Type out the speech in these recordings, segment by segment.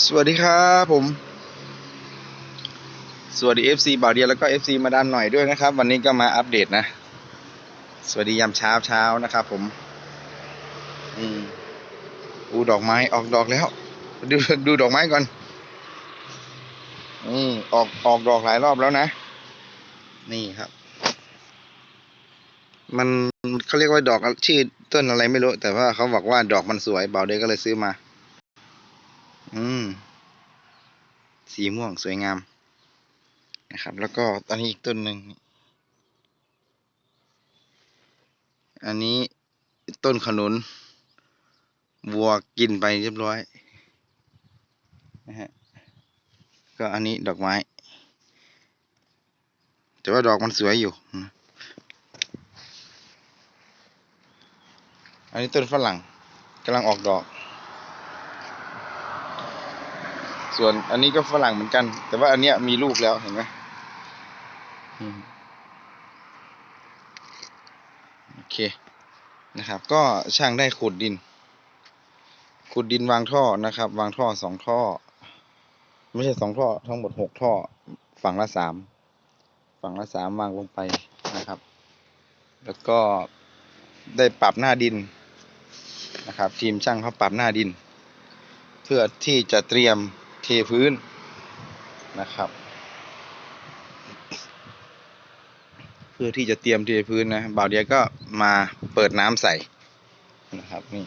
สวัสดีครับผม สวัสดี FC บ่าวเดียแล้วก็ FC มาดามหน่อยด้วยนะครับ วันนี้ก็มาอัปเดตนะ สวัสดียามเช้าเช้านะครับผม อืมอูดอกไม้ออกดอกแล้ว ดูดูดอกไม้ก่อนนี่ออกออกดอกหลายรอบแล้วนะ นี่ครับ มันเขาเรียกว่าดอกชื่อต้นอะไรไม่รู้ แต่ว่าเขาบอกว่าดอกมันสวยบ่าวเดียก็เลยซื้อมา อืม สีม่วงสวยงาม นะครับ แล้วก็ตอนนี้อีกต้นหนึ่ง อันนี้ต้นขนุน วัวกินไปเรียบร้อย นะฮะ ก็อันนี้ดอกไม้ แต่ว่าดอกมันสวยอยู่อันนี้ต้นฝรั่งกำลังออกดอก ส่วนอันนี้ก็ฝรั่งเหมือนกัน แต่ว่าอันเนี้ยมีลูกแล้วเห็นไหมอืมโอเคนะครับ ก็ช่างได้ขุดดิน ขุดดินวางท่อนะครับ วางท่อสองท่อ ไม่ใช่สองท่อ ทั้งหมดหกท่อ ฝั่งละสามฝั่งละสามวางลงไปนะครับ แล้วก็ได้ปรับหน้าดินนะครับ ทีมช่างเขาปรับหน้าดิน เพื่อที่จะเตรียม เทพื้นนะครับ เพื่อที่จะเตรียมเทพื้นนะบ่าวเดียก็มาเปิดน้ำใส่นะครับนี่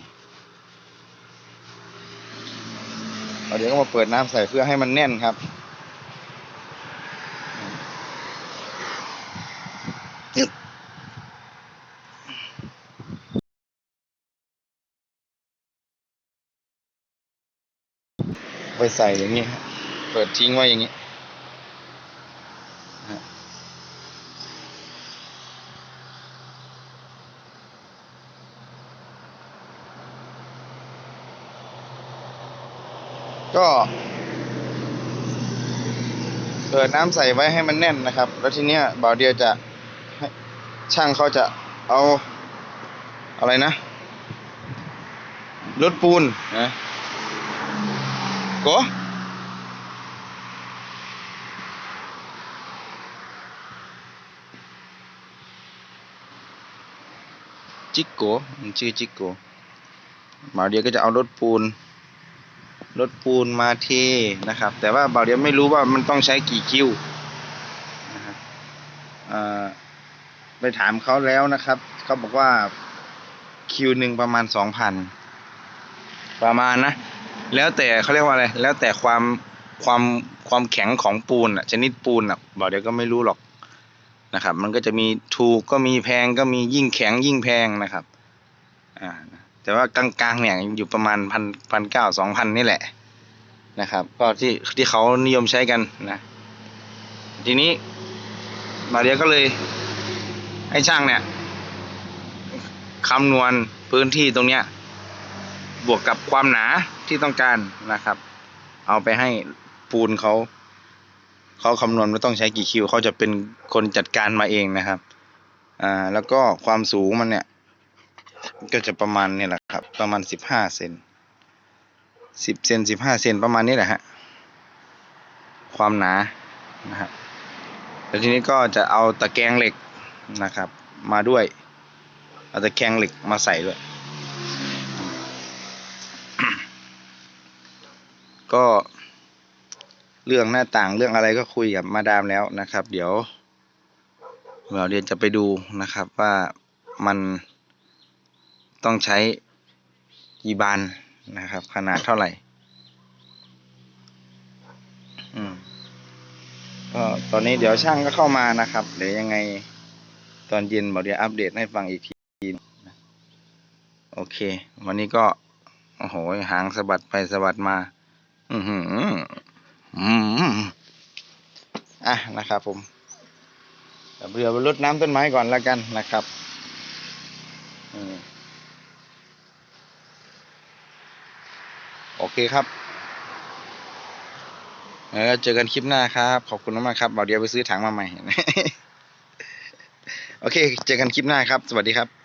บ่าวเดียก็มาเปิดน้ำใส่เพื่อให้มันแน่นครับยึบ ไปใส่อย่างนี้ครับเปิดทิ้งไว้อย่างนี้นะฮะก็เปิดน้ำใส่ไว้ให้มันแน่นนะครับ แล้วทีเนี้ยบ่าวเดียจะช่างเขาจะเอาอะไรนะรถปูนนะ โกจิกโกมันชื่อจิกโกบ่าวเดียก็จะเอารถปูน รถปูนมาเทนะครับ แต่ว่าบ่าวเดียไม่รู้ว่ามันต้องใช้กี่คิวนะครับไปถามเขาแล้วนะครับเขาบอกว่าคิวหนึ่งประมาณสองพันประมาณนะ แล้วแต่เขาเรียกว่าอะไร แล้วแต่ความความความแข็งของปูนอะ ชนิดปูนอะบ่าวเดียวก็ไม่รู้หรอกนะครับ มันก็จะมีถูกก็มีแพงก็มียิ่งแข็งยิ่งแพงนะครับ อ่า แต่ว่ากลางๆเนี่ยอยู่ประมาณพันพันเก้าสองพันนี่แหละนะครับ ก็ที่ที่เขานิยมใช้กันนะ ทีนี้มาเรียก็เลยให้ช่างเนี่ยคำนวณพื้นที่ตรงเนี้ยบวกกับความหนา ที่ต้องการนะครับ เอาไปให้ปูนเขาเขาคำนวณว่าต้องใช้กี่คิวเขาจะเป็นคนจัดการมาเองนะครับ อ่าแล้วก็ความสูงมันเนี่ย ก็จะประมาณนี่แหละครับ ประมาณสิบห้าเซนสิบเซนสิบห้าเซนประมาณนี้แหละฮะความหนานะครับแล้วทีนี้ก็จะเอาตะแกรงเหล็กนะครับ มาด้วย เอาตะแกรงเหล็กมาใส่ด้วย ก็ เรื่องหน้าต่างเรื่องอะไรก็คุยกับมาดามแล้วนะครับ เดี๋ยวเราเรียนจะไปดูนะครับว่ามันต้องใช้กี่บานนะครับ ขนาดเท่าไหร่ก็ตอนนี้เดี๋ยวช่างก็เข้ามานะครับ เดี๋ยวยังไงตอนเย็นบอกเดี๋ยวอัปเดตให้ฟังอีกทีโอเค วันนี้ก็ โอ้โห หางสะบัดไปสะบัดมา อือหืออืมอะนะครับ ผมเดี๋ยวไปรดน้ำต้นไม้ก่อนแล้วกันนะครับอืมโอเคครับแล้วเจอกันคลิปหน้าครับ ขอบคุณมากครับเดี๋ยวไปซื้อถังมาใหม่ โอเค เจอกันคลิปหน้าครับ สวัสดีครับ